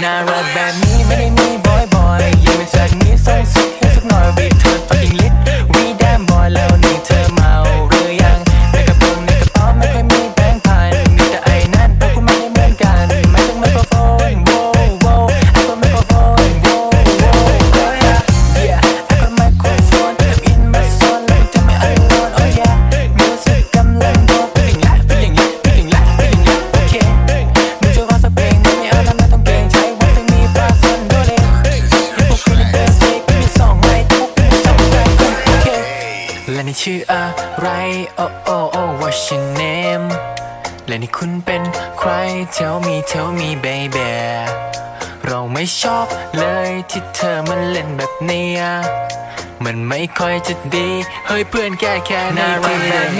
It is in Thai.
Now rock that me, me, me, boy. และนี่ชื่ออะไร โอ้โอ้โอ้ what's your name และนี่คุณเป็นใคร tell me tell me baby เราไม่ชอบเลยที่เธอมันเล่นแบบเนี้ยมันไม่ค่อยจะดี เฮ้ยเพื่อนแกแค่น่ารักนี้